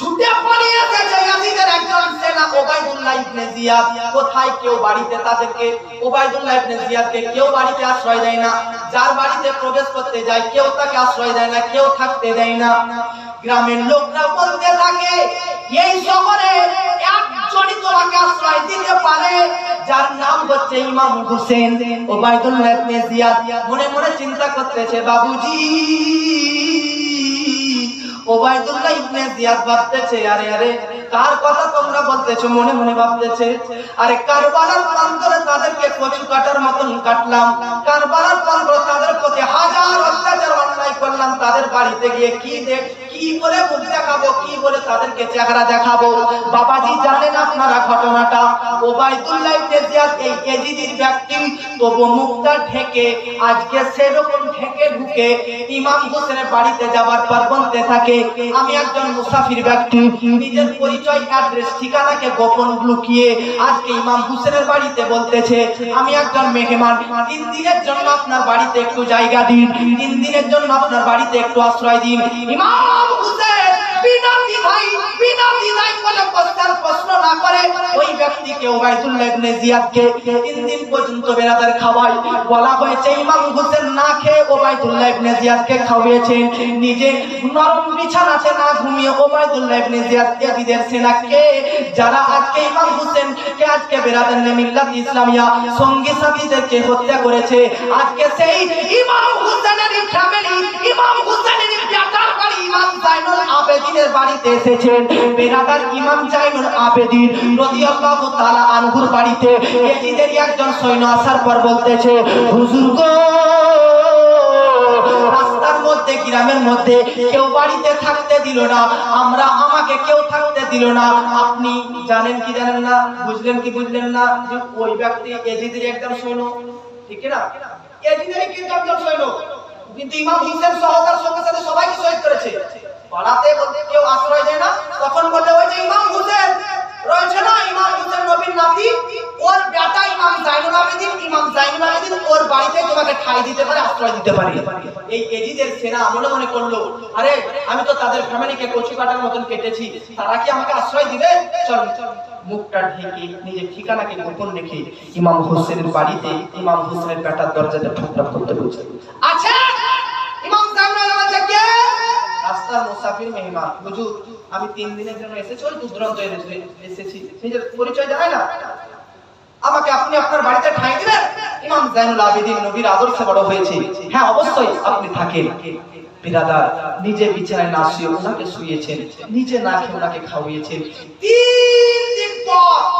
ছুটে পালিয়ে এসেছে ইয়াজিদের একজন কেউ বাড়িতে দেয় না। যার বাড়িতে প্রবেশ করতে যায়, কেউ তাকে না, কেউ থাকতে দেয় না। গ্রামের লোকরা বলতে থাকে, এই শহরে একজনই আশ্রয় দিতে পারে, যার নাম হচ্ছে ইমাম হোসেন। ওবাইদুল্লাহ মনে মনে চিন্তা করতেছে, বাবুজি ওবাইদুল্লাহ ইবনে জিয়াদ ভাবতেছে, আরে আরে, কার কথা তোমরা বলতেছো? মনে মনে ভাবতেছে, আরে, কারবালার প্রান্তরে তাদেরকে কচু কাটার মতন কাটলাম, কারবালার প্রান্তরে তাদের প্রতি হাজার অত্যাচার অন্যায় করলাম, তাদের বাড়িতে গিয়ে কি দেখ কি বলে মুখ দেখাবো, কি বলে তাদেরকে চেহারা দেখাবো? বাবাজি জানেন আপনারা ঘটনাটা? ওবাইদুল্লাহ ইবনে ব্যক্তি, তবু মুখটা ঢেকে, আজকে সেরকম ঢেকে ঢুকে ইমাম হোসেনের বাড়িতে যাবার পর বলতে থাকে, আমি একজন মুসাফির ব্যক্তি, নিজের পরিচয়, অ্যাড্রেস, ঠিকানাকে গোপন লুকিয়ে আজকে ইমাম হোসেনের বাড়িতে বলতেছে, আমি একজন মেহমান, তিন দিনের জন্য আপনার বাড়িতে একটু জায়গা দিন, তিন দিনের জন্য আপনার বাড়িতে একটু আশ্রয় দিন। ইমাম হোসেন বিনা দ্বিধায় বিনা দ্বিধায় কোনো প্রশ্নের প্রশ্ন না করে, ওই ব্যক্তিকে ইবনে জিয়াদকে তিন দিন পর্যন্ত বেরাদার খাওয়াই বলা হয়েছে, ইমাম হোসেন না খেয়ে ওবাইদুল্লাহ ইবনে জিয়াদকে খাওয়িয়েছেন। নিজে নরম বিছানাতে না ঘুমিয়ে ইবনে জিয়াদ সেনাকে যারা আজকে ইমাম হোসেন কে আজকে বেরাদার মিল্লাত ইসলামিয়া সঙ্গী সাথীদেরকে হত্যা করেছে, আজকে সেই ইমাম হোসেনের ফ্যামিলি, ইমাম হোসেনের ইমাম বাড়িতে এসেছেন। বেরাদার ইমাম জাইনুল আবেদিন রাদিয়াল্লাহু তাআলা আনহুর বাড়িতে একজন সৈন্য আসার পর বলতেছে, হুজুর গো মধ্যে, গ্রামের মধ্যে কেউ বাড়িতে থাকতে দিল না, আমরা, আমাকে কেউ থাকতে দিল না। আপনি জানেন কি জানেন না? বুঝলেন কি বুঝলেন না? যে ওই ব্যক্তি এজিদের একজন সৈন্য। ঠিক না? এজিদের কিন্তু একজন সৈন্য। কিন্তু ইমাম হিসেব সহ তার সঙ্গে সাথে সবাইকে শহীদ করেছে। পাড়াতে বলতে কেউ আশ্রয় দেয় না। তখন বলে ওই যে ইমাম হুসেন, রয়েছে না ইমাম হুসেন নবীর নাতি? ওর বেটা ইমাম জাইনুল আবেদিন, ইমাম জাইনুল আবেদিন ওর বাড়িতে তোমাকে ঠাই দিতে পারে, আশ্রয় দিতে পারে। এই এজিদের সেনা মনে মনে করল, আরে, আমি তো তাদের ফ্যামিলিকে কচু কাটার মতন কেটেছি, তারা কি আমাকে আশ্রয় দিবে? চল, মুখটা ঢেকে, নিজের ঠিকানাকে গোপন রেখে ইমাম হোসেনের বাড়িতে ইমাম হোসেনের বেটার দরজাতে করতে বলছে আচ্ছা ইমাম জাইনুল আবেদিন কে রাস্তার মুসাফির মেহমান। হুজুর, আমি তিন দিনের জন্য এসেছি, ওই দূর দূরান্ত এসে- এসেছি। নিজের পরিচয় জানায় না। আমাকে আপনি আপনার বাড়িতে ঠাঁই দিবেন? ইমাম জাইনুল আবেদিন নবীর আদর্শে বড় হয়েছে। হ্যাঁ অবশ্যই আপনি থাকেন। বিরাদার নিজে বিছানায় না শুয়ে ওনাকে শুয়েছেন, নিজে না খেয়ে ওনাকে খাওয়িয়েছেন। তিন দিন পর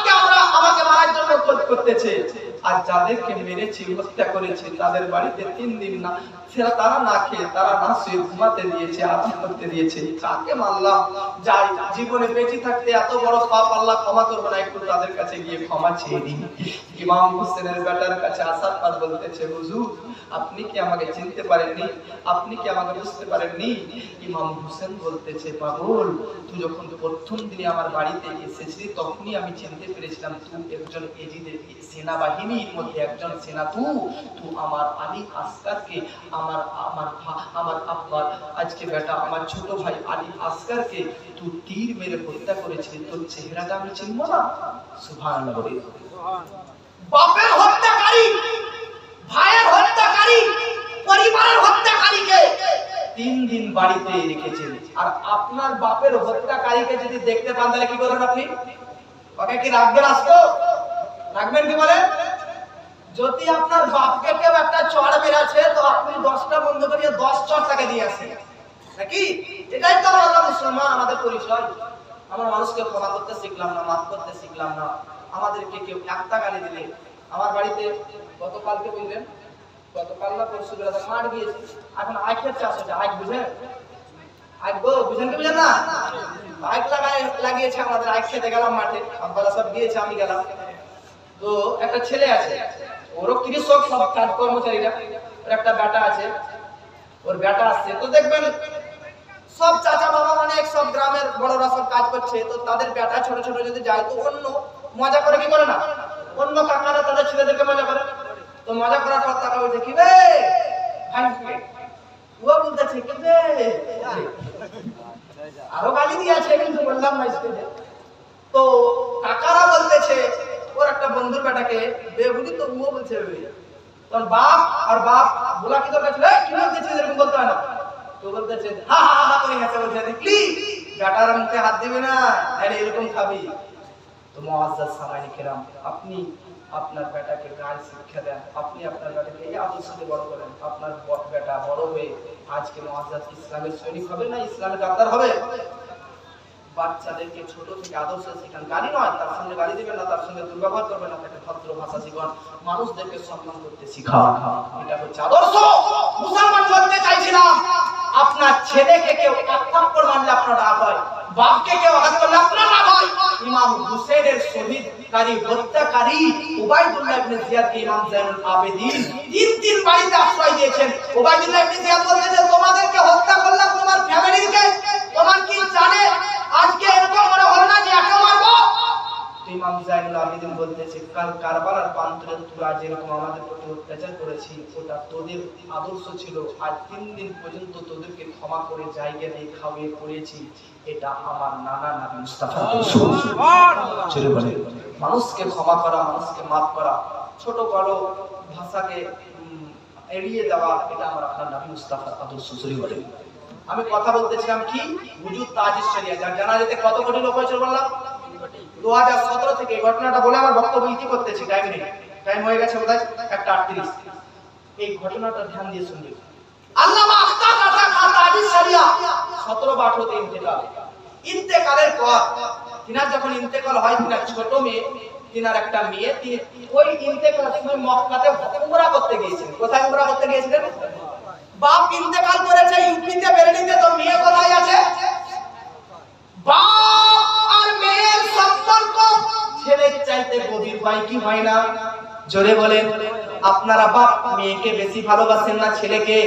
আজকে আমরা আমাকে মারার জন্য খোঁজ করতেছে। আর যাদেরকে মেরেছি, হত্যা তাদের বাড়িতে তিন দিন না সেটা তারা না খেয়ে তারা না শুয়ে ঘুমাতে দিয়েছে করতে দিয়েছে। কাকে যাই, জীবনে বেঁচে থাকতে এত বড় পাপ আল্লাহ ক্ষমা না, একটু তাদের কাছে গিয়ে ক্ষমা চেয়ে দিন ইমাম হোসেনের বেটার কাছে আসার পর বলতেছে, হুজুর, আপনি কি আমাকে চিনতে পারেননি? আপনি কি আমাকে বুঝতে পারেননি? ইমাম হোসেন বলতেছে, পাগল, তুই যখন প্রথম দিনে আমার বাড়িতে এসেছিলি, তখনই আমি চিনতে পেরেছিলাম তুই একজন এজিদের সেনাবাহিনীর মধ্যে একজন সেনা তু তু আমার আলী আসকারকে, আমার আমার আমার আব্বার, আজকে বেটা আমার ছোট ভাই আলী আসকারকে তুই তীর মেরে হত্যা করেছিলি, তোর চেহারাটা আমি চিনবো না? সুভান বলে বাপের হত্যাকারী, ভাইয়ের হত্যাকারী, পরিবারের হত্যাকারীকে তিন দিন বাড়িতে রেখেছেন। আর আপনার বাপের হত্যাকারীকে যদি দেখতে পান, তাহলে কি করবেন আপনি? ওকে কি রাখবেন আসতো? রাখবেন কি বলেন? যদি আপনার বাপকে কেউ একটা চড় মেরেছে, তো আপনি দশটা বন্ধ করিয়ে দশ চড় তাকে দিয়ে আসেন। নাকি? এটাই তো আমরা মুসলমান, আমাদের পরিচয়। আমরা মানুষকে ক্ষমা করতে শিখলাম না, মাফ করতে শিখলাম না। আমাদেরকে কেউ একটা গালি দিলে। আমার বাড়িতে গতকালকে বুঝলেন গতকাল না পরশু বেলা মাঠ গিয়েছি এখন আখের চাষ হচ্ছে। আখ বুঝেন? কি না? লাগায়, লাগিয়েছে আমাদের খেতে গেলাম মাঠে। সব গিয়েছে, আমি গেলাম। তো একটা ছেলে আছে সব কাজ কর্মচারীরা। ওর একটা আছে, ওর বেটা আসছে। তো দেখবেন, সব চাচা বাবা অনেক সব গ্রামের বড়রা সব কাজ করছে। তো তাদের বেটা ছোট ছোট যদি যায়, তো অন্য মজা করে কি করে না? অন্য কাকারা তাদের ছেলেদেরকে মজা করে। তো মজা করার পর তারা কি বে ভাই? ও বলতেছে বললাম না তো কাকারা বলতেছে ওর একটা বন্ধুর বেটাকে বেগুনি তো ও বলছে তোর বাপ আর বাপ বলা কি দরকার ছিল "এই, কি বলতেছিস এরকম বলতে হয় না তো বলতেছে হা হা হা করে হেসে বলছে দেখলি বেটার মুখে হাত দিবি না এরকম খাবি তো কেরাম আপনি আপনার বেটাকে গান শিক্ষা দেন আপনি আপনার বেটাকে এই আদর্শতে বড় করেন। আপনার বেটা বড় হয়ে আজকে মুআজ্জাজ ইসলামের সৈনিক হবে না ইসলামের গাদ্দার হবে? বাচ্চাদেরকে ছোট থেকে আদর্শ শেখান। গালি নয় তার সঙ্গে গালি দিবেন না তার সঙ্গে দুর্ব্যবহার করবেন না তাকে ভদ্র ভাষা শিখান মানুষদেরকে সম্মান করতে শিখান। এটা হচ্ছে আদর্শ। মুসলমান বলতে চাইছিলাম আপনার ছেলেকে কেউ এক থাপ্পড় আপনার রাগ হয়, বাপকে কেউ করলে আপনার রাগ হয়। ইমাম হুসেনের শহীদকারী, হত্যাকারী উবাইদুল্লাহ ইবনে জিয়াদকে ইমাম জাইনুল তিন তিন বাড়িতে আশ্রয় দিয়েছেন। উবাইদুল্লাহ ইবনে জিয়াদ বলতেছে তোমাদেরকে হত্যা করলাম তোমার ফ্যামিলিকে, তোমার কি জানে? আজকে এরকম মনে হল না যে একে মারবো তো ইমাম জাইনুল আবেদিন বলতেছে কাল কারবালার প্রান্তরে তোরা যেরকম আমাদের প্রতি অত্যাচার করেছি ওটা তোদের আদর্শ ছিল। আর তিন দিন পর্যন্ত তোদেরকে ক্ষমা করে জায়গা দিয়ে খাওয়িয়ে করেছি। এটা আমার নানা নাবি মুস্তাফা মানুষকে ক্ষমা করা মানুষকে মাফ করা ছোট বড় ভাষাকে এড়িয়ে দেওয়া এটা আমার আপনার নবী মুস্তাফা আদর্শ শরীর বলে আমি কথা বলতেছিলাম কি? হুজুর তাজিস শরিয়া যার জানাজাতে কত কোটি লোক হয়েছিল বললাম? দু হাজার সতেরো থেকে ঘটনাটা বলে আমার বক্তব্য ইতি করতেছি টাইম নেই। টাইম হয়ে গেছে বোধহয় একটা এই ঘটনাটা ধ্যান দিয়ে শুনবে। আল্লামা আখতার রাজা খান তাজিস শরিয়া সতেরো বা আঠারোতে ইন্তেকাল। ইন্তেকালের পর তিনার যখন ইন্তেকাল হয়, তিনার ছোট মেয়ে, তিনার একটা মেয়ে, তিনি ওই ইন্তেকালের সময় মক্কাতে উমরা করতে গিয়েছিলেন। কোথায় উমরা করতে গিয়েছিলেন? বাপ ইন্তেকাল করেছে, ইউপিতে বেরেলিতে তো মেয়ে কোথায় আছে? বাপ সম্পর্ক? ছেলের চাইতে গভীর হয় কি হয় না? জোরে বলেন, আপনারা বাপ মেয়েকে বেশি ভালোবাসেন না ছেলেকে?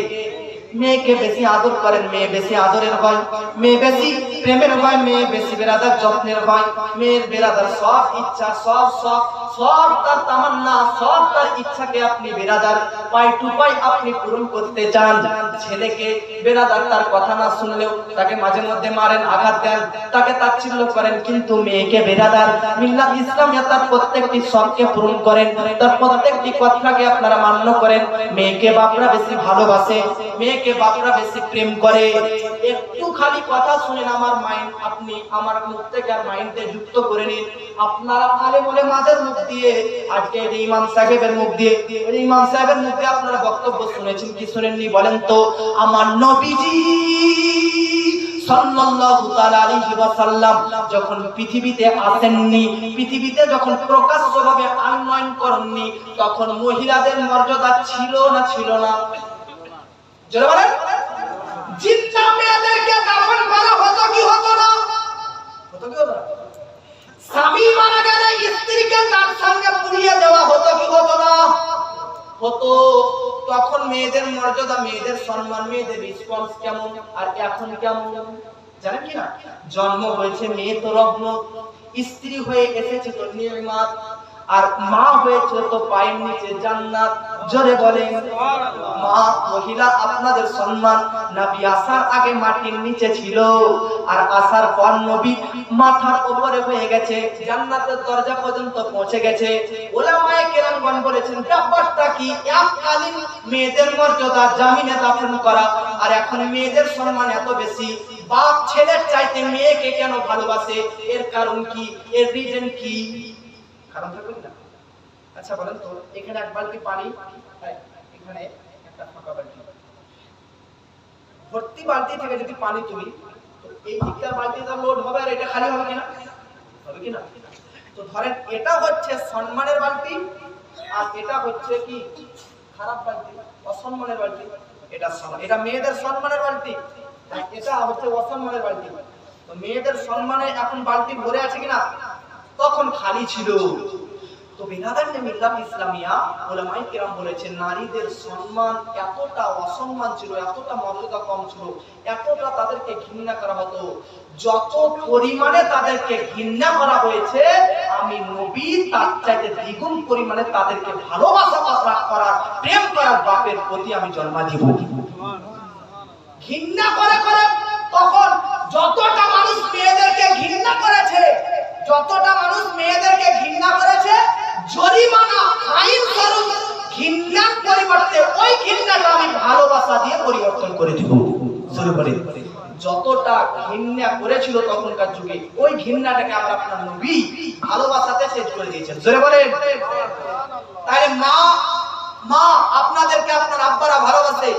মেয়েকে বেশি আদর করেন, মেয়ে বেশি আদরের হয় মেয়ে বেশি প্রেমের হয় মেয়ে বেশি বেরাদার যত্নের হয় মেয়ের বেরাদার সব ইচ্ছা, সব সব সব তার তামান্না, সব তার ইচ্ছাকে আপনি বেরাদার পাই টু পাই আপনি পূরণ করতে চান। ছেলেকে বেরাদার তার কথা না শুনলেও তাকে মাঝে মধ্যে মারেন, আঘাত দেন, তাকে তাচ্ছিল্য করেন, কিন্তু মেয়েকে বেরাদার মিল্লাত ইসলামিয়া তার প্রত্যেকটি শখকে পূরণ করেন, তার প্রত্যেকটি কথাকে আপনারা মান্য করেন। মেয়েকে বাপরা বেশি ভালোবাসে, মেয়েকে বাপরা বেশি প্রেম করে। একটু খালি কথা শুনেন আমার মাইন্ড আপনি আমার মুখ থেকে আর মাইন্ডে যুক্ত করে নিন। আপনারা আলে বলে মাদের মুখ দিয়ে আজকে ইমাম সাহেবের মুখ দিয়ে ইমাম সাহেবের আপনারা বক্তব্য শুনেছেন, কি শুনেননি বলেন তো? আমার নবীজি যখন পৃথিবীতে আসেননি, পৃথিবীতে যখন প্রকাশ্যভাবে আনয়ন করেননি, তখন মহিলাদের মর্যাদা ছিল না ছিল না? বলেন জিন্না মেয়েদেরকে দাফন করা হতো কি হতো না হতো কি হতো না স্বামী মারা গেলে তখন মেয়েদের মর্যাদা, মেয়েদের সম্মান, মেয়েদের কেমন, আর এখন কেমন? জন্ম হয়েছে মেয়ে তো রগ্ন স্ত্রী হয়ে এসেছে তো নির্মাত। আর মা হয়েছে তো পায়ের নিচে জান্নাত। জোরে বলেন, মা, মহিলা, আপনাদের সম্মান। নবী আসার আগে মাটির নিচে ছিল, আর আসার পর নবী মাথার উপরে হয়ে গেছে, জান্নাতের দরজা পর্যন্ত পৌঁছে গেছে। ওলামায়ে কেরামগণ বলেছেন, ব্যাপারটা কি? এককালীন মেয়েদের মর্যাদা জামিনে দাফন করা, আর এখন মেয়েদের সম্মান এত বেশি। বাপ ছেলের চাইতে মেয়েকে কেন ভালোবাসে? এর কারণ কি? এর রিজন কি? কারণ থাকবে না আচ্ছা বলেন তো, এখানে এক বালতি পানি এখানে একটা ফাঁকা বালতি। ভর্তি বালতি থেকে যদি পানি তুলি এই দিকটা বালতিটা লোড হবে আর এটা খালি হবে কিনা? হবে কিনা? তো ধরেন এটা হচ্ছে সম্মানের বালতি, আর এটা হচ্ছে কি? খারাপ বালতি, অসম্মানের বালতি। এটা এটা মেয়েদের সম্মানের বালতি এটা হচ্ছে অসম্মানের বালতি। তো মেয়েদের সম্মানে এখন বালতি ভরে আছে কিনা? তখন খালি ছিল। তো ইসলামিয়া কিরাম বলেছেন, নারীদের সম্মান এতটা অসম্মান ছিল, এতটা মর্যাদা কম ছিল, এতটা তাদেরকে ঘৃণা করা হতো। যত পরিমাণে তাদেরকে ঘৃণা করা হয়েছে, আমি নবী তার চাইতে দ্বিগুণ পরিমাণে তাদেরকে ভালোবাসা করা- করার, প্রেম করার বাপের প্রতি আমি জন্মা দিব ঘৃণা করে করে, তখন যতটা মানুষ মেয়েদেরকে ঘৃণা করেছে যতটা মানুষ মেয়েদেরকে ঘৃণা করেছে, জরিমানা আইন স্বরূপ ঘৃণার পরিবর্তে ওই ঘৃণাটা আমি ভালোবাসা দিয়ে পরিবর্তন করে দিব। শুরু করে যতটা ঘৃণা করেছিল তখনকার যুগে, ওই ঘৃণাটাকে আমরা আপনার নবী ভালোবাসাতে শেষ করে দিয়েছেন। জোরে বলেন। তাই মা মা, আপনাদেরকে আপনার আব্বারা ভালোবাসে,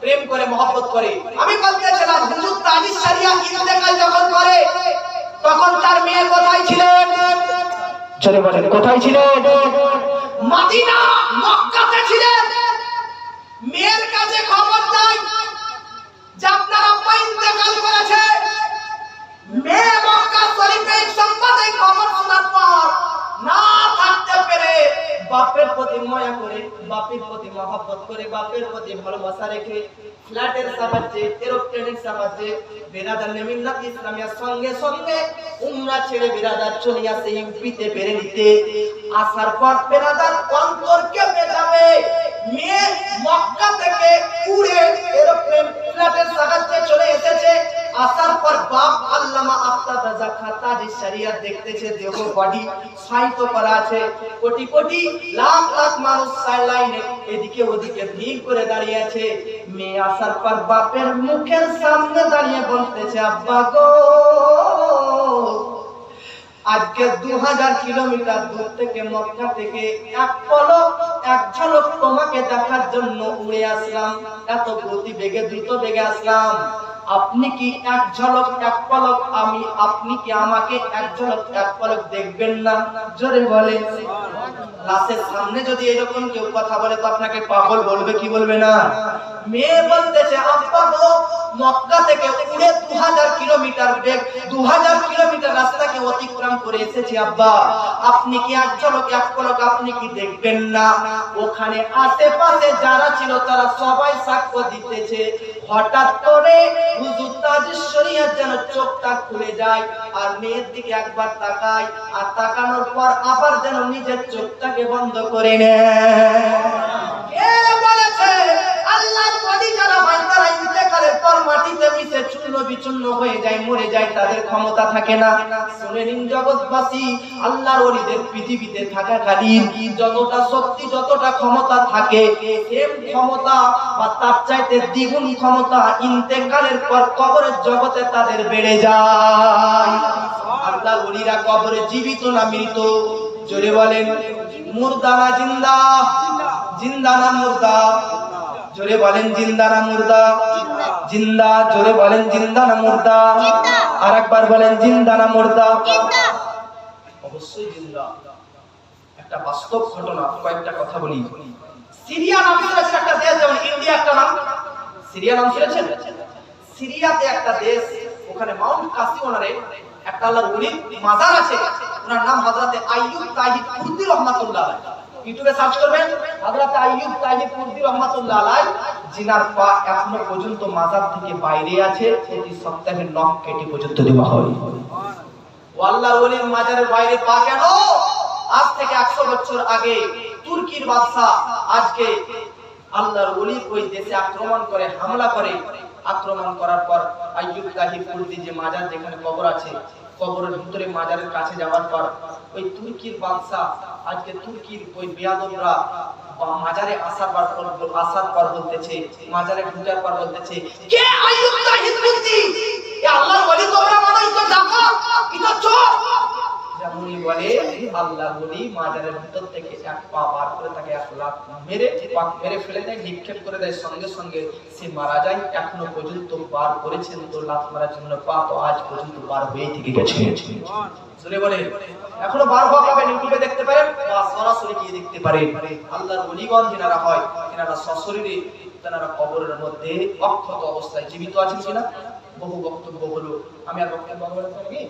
প্রেম করে, মহব্বত করে। আমি বলতেছিলাম, হুজুর তাজিদ সারিয়া ইন্তেকাল যখন করে তখন তার মেয়ে কোথায় ছিলেন চলে বলেন, কোথায় ছিলেন মদিনা, মক্কাতে ছিলেন মেয়ের কাছে খবর দেয় যে আপনার আব্বা ইন্তেকাল করেছে। মেয়ে মক্কা শরীফে সংবাদে খবর শোনার পর, না বাপের প্রতি মায়া করে, বাপের প্রতি মহব্বত করে, বাপের প্রতি ভালোবাসা রেখে ফ্ল্যাটের সাহায্যে, এরোপ্লেনের সাহায্যে বেরাদার নেমিল্লাত ইসলামিয়ার সঙ্গে সঙ্গে উমরা ছেড়ে বেরাদার চলে আসে ইউপিতে বেড়ে নিতে। আসার পর বেরাদার অন্তর কেঁপে যাবে মেয়ে মক্কা থেকে উড়ে এরোপ্লেন ফ্ল্যাটের সাহায্যে চলে এসেছে। আসার পর বাপ আল্লামা দেখতেছে, দেহ বডি সাহিত্য করা আছে। কোটি কোটি লাখ লাখ মানুষ এদিকে ওদিকে ভিড় করে দাঁড়িয়ে আছে। মেয়ে আসার পর বাপের মুখের সামনে দাঁড়িয়ে বলতেছে, আব্বা গো, আজকে দু হাজার কিলোমিটার দূর থেকে মক্কা থেকে এক পলক, এক ঝলক তোমাকে দেখার জন্য উড়ে আসলাম। এত গতি বেগে, দ্রুত বেগে আসলাম। আপনি কি এক ঝলক, এক পলক? আমি, আপনি কি আমাকে এক ঝলক, এক পলক দেখবেন না? জোরে বলে ক্লাসের সামনে যদি এরকম কেউ কথা বলে, তো আপনাকে পাগল বলবে, কি বলবে না? মেয়ে বলতেছে গো, মক্কা থেকে উড়ে দু হাজার কিলোমিটার বেগ দু হাজার অতিক্রম করে এসেছি, আব্বা। আপনি কি এক ঝলক এক পলক আপনি কি দেখবেন না? ওখানে আশেপাশে যারা ছিল, তারা সবাই সাক্ষ্য দিতেছে। হঠাৎ করে হুজুর তাজেশ্বরিয়ার যেন চোখটা খুলে যায় আর মেয়ের দিকে একবার তাকায় আর তাকানোর পর আবার যেন নিজের চোখটাকে বন্ধ করে নেয়। বলেছে, আল্লাহর ওয়ালি যারা ইন্তেকালের পর মাটিতে মিশে চূর্ণ বিচূর্ণ হয়ে যায়, মরে যায়, তাদের ক্ষমতা থাকে না। শুনে নিন জগৎবাসী, আল্লাহর ওলিদের পৃথিবীতে থাকাকালীন যতটা শক্তি, যতটা ক্ষমতা থাকে সেম ক্ষমতা বা তার চাইতে দ্বিগুণ ক্ষমতা ইন্তেকালের পর কবরের জগতে তাদের বেড়ে যায়। আল্লাহর ওলিরা কবরে জীবিত না মৃত? জোরে বলেন, মুর্দা না জিন্দা? জিন্দা না মুর্দা? জোরে বলেন জিন্দা না মুর্দা। জিন্দা জোরে বলেন জিন্দা না মুর্দা। আর একবার বলেন জিন্দা না মুর্দা। অবশ্যই জিন্দা। একটা বাস্তব ঘটনা কয়েকটা কথা বলি। সিরিয়া নাম শুনেছেন একটা দেশ যেমন ইন্ডিয়া একটা নাম। সিরিয়া নাম শুনেছেন সিরিয়াতে একটা দেশ ওখানে মাউন্ট কাসিওনারে একটা আল্লাহর ওলির মাজার আছে। ওনার নাম হযরতে আইয়ুব তাহিদ কুর্দি রহমাতুল্লাহ আলাইহি। ইউটিউবে সার্চ করবেন, হযরতে আইয়ুব তাহিদ কুর্দি রহমাতুল্লাহ আলাইহি, জিনার পা এখনও পর্যন্ত মাজার থেকে বাইরে আছে, প্রতি সপ্তাহে নখ কেটে পর্যন্ত দেওয়া হয়। আল্লাহর ওলির মাজারের বাইরে পা কেন? আজ থেকে 100 বছর আগে তুর্কির বাদশা আজকে আল্লাহর ওলির ওই দেশে আক্রমণ করে, হামলা করে আক্রমণ করার পর আইয়ুব তাহিব কুর্দি যে মাজার যেখানে কবর আছে, কবরের ভিতরে মাজারের কাছে যাওয়ার পর ওই তুর্কির বাদশা আজকে তুর্কির ওই বেয়াদবরা মাজারে আসার পর আসার পর বলতেছে, মাজারে ঢুকার পর বলতেছে, কে আইয়ুব তাহিব কুর্দি? এ আল্লাহর ওলি তোমরা মানো ইতো ডাকা ইতো চোর! যেমনই বলে, আল্লাহ বলি, মাজারের ভিতর থেকে এক পা বার করে তাকে এক লাখ মেরে মেরে ফেলে দেয়, নিক্ষেপ করে দেয়, সঙ্গে সঙ্গে সে মারা যায়। এখনও পর্যন্ত বার করেছেন তো লাখ মারার জন্য পা তো আজ পর্যন্ত বার থেকে গেছে। শুনে বলে, এখনও বার হওয়া পাবেন, ইউটিউবে দেখতে পারেন বা সরাসরি গিয়ে দেখতে পারেন। আল্লাহর যেনারা হয় এনারা সশরীরে কবরের মধ্যে অক্ষত অবস্থায় জীবিত আছেন কিনা? বহু বক্তব্য হলো। আমি আর বক্তব্য নাকি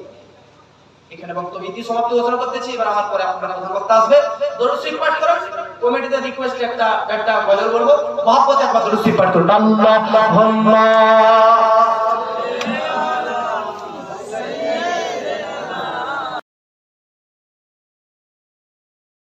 এখানে বক্তব্য ইতি সমাপ্তি ঘোষণা করতেছি। এবার আমার পরে আপনারা প্রধান বক্তা আসবে। দরুদ পাঠ করুন। কমিটিতে রিকোয়েস্ট একটা একটা গজল বলব মহব্বতে একবার দরুদ পাঠ করুন। আল্লাহুম্মা